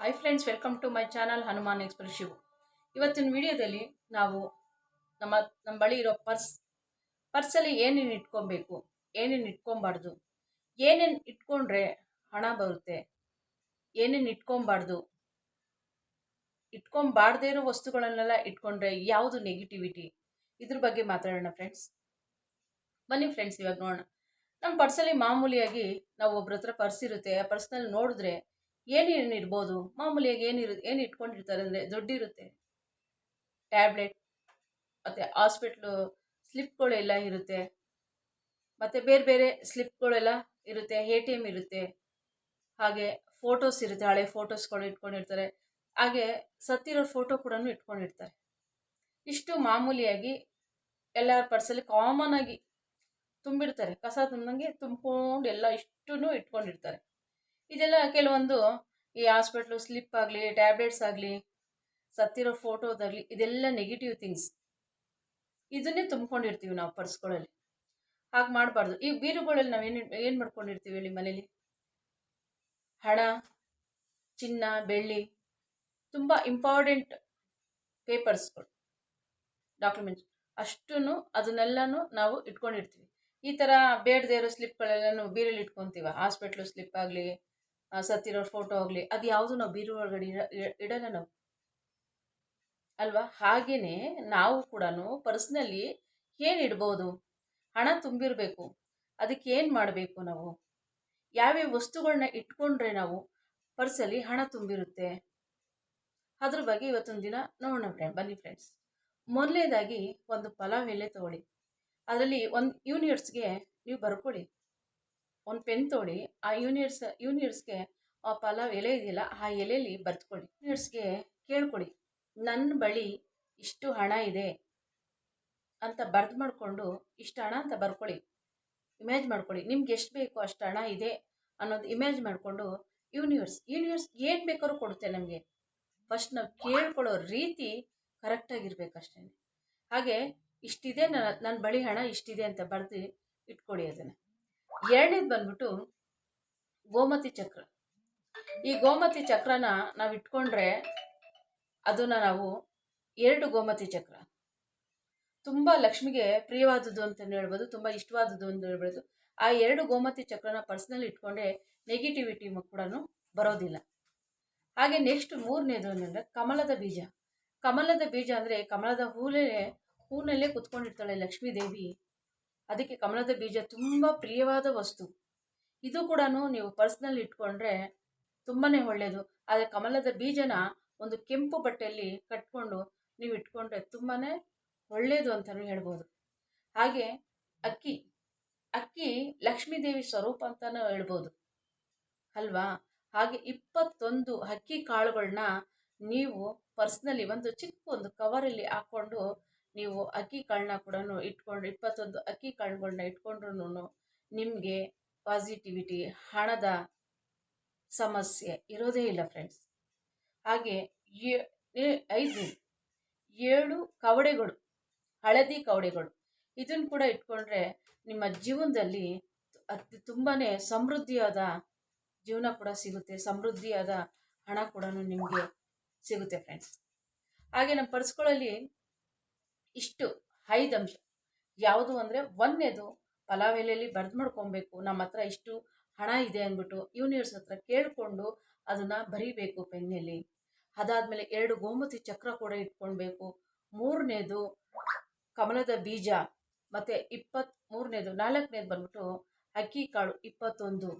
Hi friends welcome to my channel Hanuman express Shivu ಇವತ್ತಿನ ವಿಡಿಯೋದಲ್ಲಿ ನಾವು ನಮ್ಮ ನಮ್ಮ ಬಳಿ ಇರೋ ಪರ್ಸ್, ಪರ್ಸಲ್ಲಿ ಏನೇನು ಇಟ್ಕೊಬೇಕು, ಏನೇನು ಇಟ್ಕೊಬಾರ್ದು, ಏನೇನು ಇಟ್ಕೊಂಡ್ರೆ ಹಣ ಬರುತ್ತೆ, ಏನೇನು ಇಟ್ಕೊಬಾರ್ದು, ಇಟ್ಕೊಬಾರ್ದೇ ಇರೋ ವಸ್ತುಗಳನ್ನೆಲ್ಲ ಇಟ್ಕೊಂಡ್ರೆ ಯಾವುದು ನೆಗೆಟಿವಿಟಿ ಇದ್ರ ಬಗ್ಗೆ ಮಾತಾಡೋಣ ಫ್ರೆಂಡ್ಸ್ ಬನ್ನಿ ಫ್ರೆಂಡ್ಸ್ ಇವಾಗ ನೋಡೋಣ. ನಮ್ಮ ಪರ್ಸಲ್ಲಿ ಮಾಮೂಲಿಯಾಗಿ ನಾವು ಒಬ್ರ ಹತ್ರ ಪರ್ಸ್ ಇರುತ್ತೆ, ಆ ಪರ್ಸ್ನಲ್ಲಿ ನೋಡಿದ್ರೆ ಏನೇನು ಇರ್ಬೋದು? ಮಾಮೂಲಿಯಾಗಿ ಏನಿರು ಏನು ಇಟ್ಕೊಂಡಿರ್ತಾರೆ ಅಂದರೆ ದುಡ್ಡಿರುತ್ತೆ. ಟ್ಯಾಬ್ಲೆಟ್ ಮತ್ತು ಹಾಸ್ಪಿಟ್ಲು ಸ್ಲಿಪ್ಗಳೆಲ್ಲ ಇರುತ್ತೆ. ಮತ್ತು ಬೇರೆ ಬೇರೆ ಸ್ಲಿಪ್ಗಳೆಲ್ಲ ಇರುತ್ತೆ. ಎ ಟಿ ಎಂ ಇರುತ್ತೆ. ಹಾಗೆ ಫೋಟೋಸ್ ಇರುತ್ತೆ. ಹಳೆ ಫೋಟೋಸ್ಗಳು ಇಟ್ಕೊಂಡಿರ್ತಾರೆ. ಹಾಗೆ ಸತ್ತಿರೋ ಫೋಟೋ ಕೂಡ ಇಟ್ಕೊಂಡಿರ್ತಾರೆ. ಇಷ್ಟು ಮಾಮೂಲಿಯಾಗಿ ಎಲ್ಲರ ಪರ್ಸಲ್ಲಿ ಕಾಮನ್ ಆಗಿ ತುಂಬಿರ್ತಾರೆ ಕಸ ತುಂಬಂಗೆ ತುಂಬಿಕೊಂಡು ಎಲ್ಲ ಇಷ್ಟೂ ಇಟ್ಕೊಂಡಿರ್ತಾರೆ. ಇದೆಲ್ಲ ಕೆಲವೊಂದು ಈ ಹಾಸ್ಪಿಟ್ಲು ಸ್ಲಿಪ್ ಆಗಲಿ ಟ್ಯಾಬ್ಲೆಟ್ಸ್ ಆಗಲಿ, ಸತ್ತಿರೋ ಫೋಟೋದಾಗಲಿ ಇದೆಲ್ಲ ನೆಗೆಟಿವ್ ಥಿಂಗ್ಸ್ ಇದನ್ನೇ ತುಂಬ್ಕೊಂಡಿರ್ತೀವಿ ನಾವು ಪರ್ಸ್ಗಳಲ್ಲಿ ಹಾಗೆ ಮಾಡಬಾರ್ದು. ಈ ಬೀರುಗಳಲ್ಲಿ ನಾವು ಏನು ಏನು ಮಾಡ್ಕೊಂಡಿರ್ತೀವಿ ಹೇಳಿ ಮನೇಲಿ? ಹಣ, ಚಿನ್ನ, ಬೆಳ್ಳಿ, ತುಂಬ ಇಂಪಾರ್ಟೆಂಟ್ ಪೇಪರ್ಸ್ಗಳು ಡಾಕ್ಯುಮೆಂಟ್ಸ್ ಅಷ್ಟೂ ಅದನ್ನೆಲ್ಲನೂ ನಾವು ಇಟ್ಕೊಂಡಿರ್ತೀವಿ. ಈ ಥರ ಬೇಡದೇ ಇರೋ ಸ್ಲಿಪ್ಗಳೆಲ್ಲನೂ ಬೀರಲ್ಲಿ ಇಟ್ಕೊತೀವ? ಹಾಸ್ಪಿಟ್ಲು ಸ್ಲಿಪ್ ಆಗಲಿ ಸತ್ತಿರೋ ಫೋಟೋ ಆಗಲಿ, ಅದು ಯಾವುದು ನಾವು ಬೀರು ಒಳಗಡೆ ಇಡ- ಇಡಲ್ಲ ನಾವು. ಅಲ್ವಾ? ಹಾಗೆಯೇ ನಾವು ಕೂಡ ಪರ್ಸ್ನಲ್ಲಿ ಏನು ಇಡ್ಬೋದು? ಹಣ ತುಂಬಿರಬೇಕು. ಅದಕ್ಕೆ ಏನು ಮಾಡಬೇಕು ನಾವು? ಯಾವ್ಯಾವ ವಸ್ತುಗಳನ್ನ ಇಟ್ಕೊಂಡ್ರೆ ನಾವು ಪರ್ಸಲ್ಲಿ ಹಣ ತುಂಬಿರುತ್ತೆ? ಅದ್ರ ಬಗ್ಗೆ ಇವತ್ತೊಂದು ದಿನ ನೋಡೋಣ ಫ್ರೆಂಡ್ ಬನ್ನಿ ಫ್ರೆಂಡ್ಸ್ ಮೊದಲನೇದಾಗಿ ಒಂದು ಪಲಾವ್ ಎಲೆ ತಗೊಳ್ಳಿ. ಅದರಲ್ಲಿ ಒಂದು ಯೂನಿಟ್ಸ್ಗೆ ನೀವು ಬರ್ಕೊಳ್ಳಿ ಒಂದು ಪೆನ್ ತೋಡಿ ಆ ಯೂನಿಟ್ಸ್ ಯೂನಿಟ್ಸ್ಗೆ ಆ ಪಲಾವ್ ಎಲೆ ಇದೆಯಲ್ಲ, ಆ ಎಲೆಯಲ್ಲಿ ಬರ್ತ್ಕೊಳ್ಳಿ ಯೂನಿಟ್ಸ್ಗೆ ಕೇಳ್ಕೊಡಿ ನನ್ನ ಬಳಿ ಇಷ್ಟು ಹಣ ಇದೆ ಅಂತ ಬರ್ದು ಮಾಡಿಕೊಂಡು ಇಷ್ಟು ಹಣ ಅಂತ ಬರ್ಕೊಳ್ಳಿ ಇಮೇಜ್ ಮಾಡ್ಕೊಳ್ಳಿ ನಿಮ್ಗೆ ಎಷ್ಟು ಬೇಕು ಅಷ್ಟು ಹಣ ಇದೆ ಅನ್ನೋದು ಇಮೇಜ್ ಮಾಡಿಕೊಂಡು ಯೂನಿವರ್ಸ್ ಯೂನಿವರ್ಸ್ ಏನು ಬೇಕಾದ್ರೂ ಕೊಡುತ್ತೆ ನಮಗೆ. ಫಸ್ಟ್ ನಾವು ಕೇಳ್ಕೊಳ್ಳೋ ರೀತಿ ಕರೆಕ್ಟಾಗಿರ್ಬೇಕಷ್ಟೇ ಹಾಗೆ, ಇಷ್ಟಿದೆ, ನನ್ನ ನನ್ನ ಬಳಿ ಹಣ ಇಷ್ಟಿದೆ ಅಂತ ಬರೆದು ಇಟ್ಕೊಳ್ಳಿ ಅದನ್ನು. ಎರಡನೇದು ಬಂದ್ಬಿಟ್ಟು ಗೋಮತಿ ಚಕ್ರ. ಈ ಗೋಮತಿ ಚಕ್ರನ ನಾವು ಇಟ್ಕೊಂಡ್ರೆ ಅದನ್ನು ನಾವು ಎರಡು ಗೋಮತಿ ಚಕ್ರ. ತುಂಬ ಲಕ್ಷ್ಮಿಗೆ ಪ್ರಿಯವಾದದ್ದು ಅಂತಲೇ ಹೇಳ್ಬೋದು, ತುಂಬ ಇಷ್ಟವಾದದ್ದು ಅಂತ ಹೇಳ್ಬೋದು. ಆ ಎರಡು ಗೋಮತಿ ಚಕ್ರನ ಪರ್ಸ್ನಲ್ಲಿ ಇಟ್ಕೊಂಡೆ ನೆಗೆಟಿವಿಟಿ ಕೂಡ ಬರೋದಿಲ್ಲ. ಹಾಗೆ ನೆಕ್ಸ್ಟ್ ಮೂರನೇದು ಅಂದರೆ ಕಮಲದ ಬೀಜ. ಕಮಲದ ಬೀಜ ಅಂದರೆ ಕಮಲದ ಹೂಲೇ, ಹೂನಲ್ಲೇ ಕುತ್ಕೊಂಡಿರ್ತಾಳೆ ಲಕ್ಷ್ಮೀ ದೇವಿ ಅದಕ್ಕೆ ಕಮಲದ ಬೀಜ ತುಂಬ ಪ್ರಿಯವಾದ ವಸ್ತು. ಇದು ಕೂಡ ನೀವು ಪರ್ಸ್ನಲ್ಲಿ ಇಟ್ಕೊಂಡ್ರೆ ತುಂಬಾ ಒಳ್ಳೆಯದು ಆದರೆ ಕಮಲದ ಬೀಜನ ಒಂದು ಕೆಂಪು ಬಟ್ಟೆಯಲ್ಲಿ ಕಟ್ಕೊಂಡು ನೀವು ಇಟ್ಕೊಂಡ್ರೆ ತುಂಬಾ ಒಳ್ಳೆಯದು ಅಂತಲೂ ಹೇಳ್ಬೋದು. ಹಾಗೆ ಅಕ್ಕಿ ಅಕ್ಕಿ ಲಕ್ಷ್ಮೀದೇವಿ ಸ್ವರೂಪ ಅಂತಲೂ ಹೇಳ್ಬೋದು. ಅಲ್ವಾ? ಹಾಗೆ ಇಪ್ಪತ್ತೊಂದು ಅಕ್ಕಿ ಕಾಳುಗಳನ್ನ ನೀವು ಪರ್ಸ್ನಲ್ಲಿ ಒಂದು ಚಿಕ್ಕ ಒಂದು ಕವರಲ್ಲಿ ಹಾಕ್ಕೊಂಡು ನೀವು ಅಕ್ಕಿ ಕಾಳನ್ನ ಕೂಡ ಇಟ್ಕೊಂಡು, ಇಪ್ಪತ್ತೊಂದು ಅಕ್ಕಿ ಕಾಳುಗಳನ್ನ ಇಟ್ಕೊಂಡ್ರು ನಿಮಗೆ ಪಾಸಿಟಿವಿಟಿ ಹಣದ ಸಮಸ್ಯೆ ಇರೋದೇ ಇಲ್ಲ ಫ್ರೆಂಡ್ಸ್ ಹಾಗೆ ಐದು, ಏಳು ಕವಡೆಗಳು, ಹಳದಿ ಕವಡೆಗಳು ಇದನ್ನು ಕೂಡ ಇಟ್ಕೊಂಡ್ರೆ ನಿಮ್ಮ ಜೀವನದಲ್ಲಿ ಅತಿ ತುಂಬಾ ಸಮೃದ್ಧಿಯಾದ ಜೀವನ ಕೂಡ ಸಿಗುತ್ತೆ, ಸಮೃದ್ಧಿಯಾದ ಹಣ ಕೂಡ ನಿಮಗೆ ಸಿಗುತ್ತೆ ಫ್ರೆಂಡ್ಸ್ ಹಾಗೆ ನಮ್ಮ ಪರ್ಸ್ಗಳಲ್ಲಿ ಇಷ್ಟು ಐದು ಅಂಶ. ಯಾವುದು ಅಂದರೆ ಒಂದನೇದು, ಪಲಾವ್ ಎಲೆಯಲ್ಲಿ ಬರೆದು ಮಾಡ್ಕೊಬೇಕು, ನಮ್ಮ ಹತ್ರ ಇಷ್ಟು ಹಣ ಇದೆ ಅಂದ್ಬಿಟ್ಟು ಯೂನಿವರ್ಸ್ ಹತ್ರ ಕೇಳಿಕೊಂಡು ಅದನ್ನು ಬರೀಬೇಕು ಪೆನ್ನಲ್ಲಿ. ಅದಾದಮೇಲೆ ಎರಡು ಗೋಮತಿ ಚಕ್ರ ಕೂಡ ಇಟ್ಕೊಳ್ಬೇಕು. ಮೂರನೇದು ಕಮಲದ ಬೀಜ, ಮತ್ತು ಇಪ್ಪತ್ತ್, ಮೂರನೇದು ನಾಲ್ಕನೇದು ಬಂದ್ಬಿಟ್ಟು ಅಕ್ಕಿ ಕಾಳು ಇಪ್ಪತ್ತೊಂದು.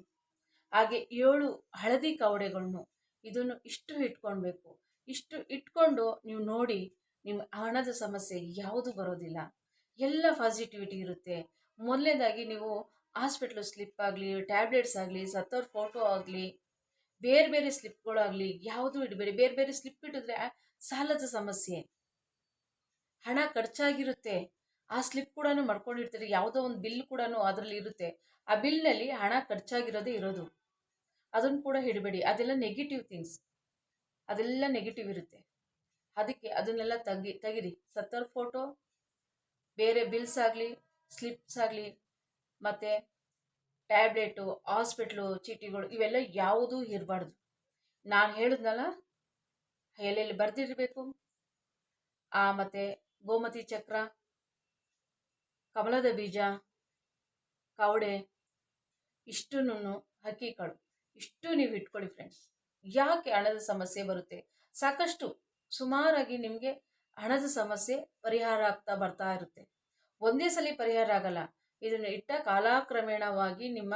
ಹಾಗೆ ಏಳು ಹಳದಿ ಕವಡೆಗಳನ್ನು ಇದನ್ನು ಇಷ್ಟು ಇಟ್ಕೊಳ್ಬೇಕು. ಇಷ್ಟು ಇಟ್ಕೊಂಡು ನೀವು ನೋಡಿ ನಿಮ್ಮ ಹಣದ ಸಮಸ್ಯೆ ಯಾವುದು ಬರೋದಿಲ್ಲ. ಎಲ್ಲ ಪಾಸಿಟಿವಿಟಿ ಇರುತ್ತೆ. ಮೊದಲನೇದಾಗಿ ನೀವು ಹಾಸ್ಪಿಟ್ಲು ಸ್ಲಿಪ್ ಆಗಲಿ ಟ್ಯಾಬ್ಲೆಟ್ಸ್ ಆಗಲಿ, ಸತ್ತೋರ್ ಫೋಟೋ ಆಗಲಿ, ಬೇರೆ ಬೇರೆ ಸ್ಲಿಪ್ಗಳಾಗಲಿ ಯಾವುದೂ ಇಡಬೇಡಿ ಬೇರೆ ಬೇರೆ ಸ್ಲಿಪ್ ಇಟ್ಟಿದ್ರೆ ಸಾಲದ ಸಮಸ್ಯೆ. ಹಣ ಖರ್ಚಾಗಿರುತ್ತೆ. ಆ ಸ್ಲಿಪ್ ಕೂಡ ಮಾಡ್ಕೊಂಡಿರ್ತೀರಿ, ಯಾವುದೋ ಒಂದು ಬಿಲ್ ಕೂಡ ಅದರಲ್ಲಿ ಇರುತ್ತೆ. ಆ ಬಿಲ್ನಲ್ಲಿ ಹಣ ಖರ್ಚಾಗಿರೋದೇ ಇರೋದು. ಅದನ್ನು ಕೂಡ ಇಡಬೇಡಿ ಅದೆಲ್ಲ ನೆಗೆಟಿವ್ ಥಿಂಗ್ಸ್ ಅದೆಲ್ಲ ನೆಗೆಟಿವ್ ಇರುತ್ತೆ. ಅದಕ್ಕೆ ಅದನ್ನೆಲ್ಲ ತೆಗಿ, ತೆಗಿರಿ. ಸತ್ತರ್ ಫೋಟೋ ಬೇರೆ ಬಿಲ್ಸ್ ಆಗಲಿ ಸ್ಲಿಪ್ಸ್ ಆಗಲಿ, ಮತ್ತು ಟ್ಯಾಬ್ಲೆಟು ಹಾಸ್ಪಿಟ್ಲು ಚೀಟಿಗಳು ಇವೆಲ್ಲ ಯಾವುದೂ ಇರಬಾರ್ದು. ನಾನು ಹೇಳಿದ್ನಲ್ಲ ಎಲ್ಲೆಲ್ಲಿ ಬರೆದಿರಬೇಕು, ಆ ಮತ್ತು ಗೋಮತಿ ಚಕ್ರ, ಕಮಲದ ಬೀಜ, ಕವಡೆ ಇಷ್ಟನ್ನು ಹಕ್ಕಿಕಾಳು. ಇಷ್ಟು ನೀವು ಇಟ್ಕೊಳ್ಳಿ ಫ್ರೆಂಡ್ಸ್ ಯಾಕೆ ಹಣದ ಸಮಸ್ಯೆ ಬರುತ್ತೆ? ಸಾಕಷ್ಟು ಸುಮಾರಾಗಿ ನಿಮಗೆ ಹಣದ ಸಮಸ್ಯೆ ಪರಿಹಾರ ಆಗ್ತಾ ಬರ್ತಾ ಇರುತ್ತೆ. ಒಂದೇ ಸಲ ಪರಿಹಾರ ಆಗಲ್ಲ. ಇದನ್ನು ಇಟ್ಟ ಕಾಲಕ್ರಮೇಣವಾಗಿ ನಿಮ್ಮ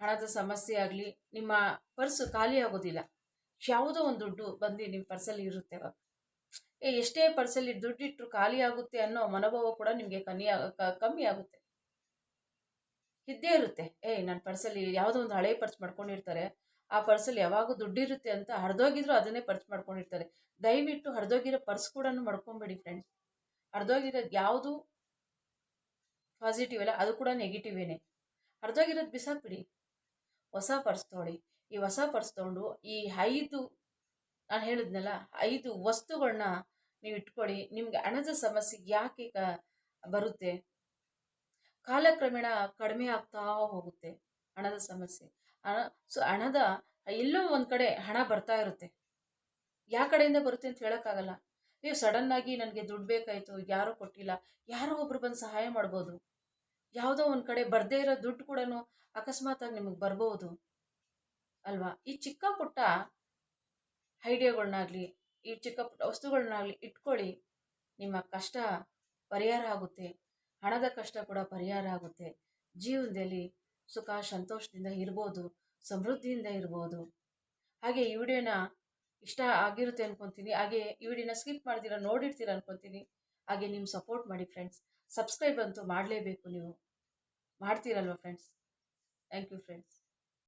ಹಣದ ಸಮಸ್ಯೆ ಆಗಲಿ, ನಿಮ್ಮ ಪರ್ಸು ಖಾಲಿ ಆಗೋದಿಲ್ಲ. ಯಾವುದೋ ಒಂದು ದುಡ್ಡು ಬಂದು ನಿಮ್ಮ ಪರ್ಸಲ್ಲಿ ಇರುತ್ತೆ. ಅವಾಗ ಏ, ಎಷ್ಟೇ ಪರ್ಸಲ್ಲಿ ದುಡ್ಡಿಟ್ಟರು ಖಾಲಿ ಆಗುತ್ತೆ ಅನ್ನೋ ಮನೋಭಾವ ಕೂಡ ನಿಮಗೆ ಕಮ್ಮಿ ಕಮ್ಮಿ ಆಗುತ್ತೆ. ಇದ್ದೇ ಇರುತ್ತೆ. ಏಯ್ ನನ್ನ ಪರ್ಸಲ್ಲಿ ಯಾವುದೋ ಒಂದು ಹಳೆ ಪರ್ಸ್ ಮಾಡ್ಕೊಂಡಿರ್ತಾರೆ. ಆ ಪರ್ಸಲ್ಲಿ ಯಾವಾಗೂ ದುಡ್ಡಿರುತ್ತೆ ಅಂತ ಹರಿದೋಗಿದ್ರು ಅದನ್ನೇ ಪರ್ಸ್ ಮಾಡ್ಕೊಂಡಿರ್ತಾರೆ. ದಯವಿಟ್ಟು ಹರಿದೋಗಿರೋ ಪರ್ಸ್ ಕೂಡ ಮಾಡ್ಕೊಬೇಡಿ ಫ್ರೆಂಡ್ಸ್ ಹರಿದೋಗಿರೋದು ಯಾವುದು ಪಾಸಿಟಿವ್ ಅಲ್ಲ ಅದು ಕೂಡ ನೆಗೆಟಿವೇನೆ ಹರಿದೋಗಿರೋದು ಬಿಸಾಕ್ಬಿಡಿ. ಹೊಸ ಪರ್ಸ್ ತೊಗೊಳ್ಳಿ. ಈ ಹೊಸ ಪರ್ಸ್ ತೊಗೊಂಡು ಈ ಐದು, ನಾನು ಹೇಳಿದ್ನಲ್ಲ, ಐದು ವಸ್ತುಗಳನ್ನ ನೀವು ಇಟ್ಕೊಳ್ಳಿ ನಿಮ್ಗೆ ಹಣದ ಸಮಸ್ಯೆ ಯಾಕೆ ಬರುತ್ತೆ? ಕಾಲಕ್ರಮೇಣ ಕಡಿಮೆ ಆಗ್ತಾ ಹೋಗುತ್ತೆ ಹಣದ ಸಮಸ್ಯೆ. ಸೊ ಹಣದ, ಎಲ್ಲೋ ಒಂದು ಕಡೆ ಹಣ ಬರ್ತಾ ಇರುತ್ತೆ. ಯಾವ ಕಡೆಯಿಂದ ಬರುತ್ತೆ ಅಂತ ಹೇಳೋಕ್ಕಾಗಲ್ಲ. ನೀವು ಸಡನ್ನಾಗಿ ನನಗೆ ದುಡ್ಡು ಬೇಕಾಯಿತು ಯಾರೂ ಕೊಟ್ಟಿಲ್ಲ. ಯಾರೋ ಒಬ್ರು ಬಂದು ಸಹಾಯ ಮಾಡ್ಬೋದು. ಯಾವುದೋ ಒಂದು ಕಡೆ ಬರದೇ ಇರೋ ದುಡ್ಡು ಕೂಡ ಅಕಸ್ಮಾತಾಗಿ ನಿಮಗೆ ಬರ್ಬೋದು. ಅಲ್ವಾ? ಈ ಚಿಕ್ಕ ಪುಟ್ಟ ಐಡಿಯಾಗಳನ್ನಾಗಲಿ ಈ ಚಿಕ್ಕ ಪುಟ್ಟ ವಸ್ತುಗಳನ್ನಾಗಲಿ ಇಟ್ಕೊಳ್ಳಿ, ನಿಮ್ಮ ಕಷ್ಟ ಪರಿಹಾರ ಆಗುತ್ತೆ. ಹಣದ ಕಷ್ಟ ಕೂಡ ಪರಿಹಾರ ಆಗುತ್ತೆ. ಜೀವನದಲ್ಲಿ ಸುಖ, ಸಂತೋಷದಿಂದ ಇರ್ಬೋದು, ಸಮೃದ್ಧಿಯಿಂದ ಇರ್ಬೋದು. ಹಾಗೆ ಈ ವಿಡಿಯೋನ ಇಷ್ಟ ಆಗಿರುತ್ತೆ ಅನ್ಕೊತೀನಿ. ಹಾಗೆ ಈ ವಿಡಿಯೋನ ಸ್ಕಿಪ್ ಮಾಡ್ತೀರಾ ನೋಡಿರ್ತೀರ ಅನ್ಕೊತೀನಿ. ಹಾಗೆ ನಿಮ್ಮ ಸಪೋರ್ಟ್ ಮಾಡಿ ಫ್ರೆಂಡ್ಸ್ ಸಬ್ಸ್ಕ್ರೈಬ್ ಅಂತೂ ಮಾಡಲೇಬೇಕು ನೀವು. ಮಾಡ್ತೀರಲ್ವ ಫ್ರೆಂಡ್ಸ್ ಥ್ಯಾಂಕ್ ಯು ಫ್ರೆಂಡ್ಸ್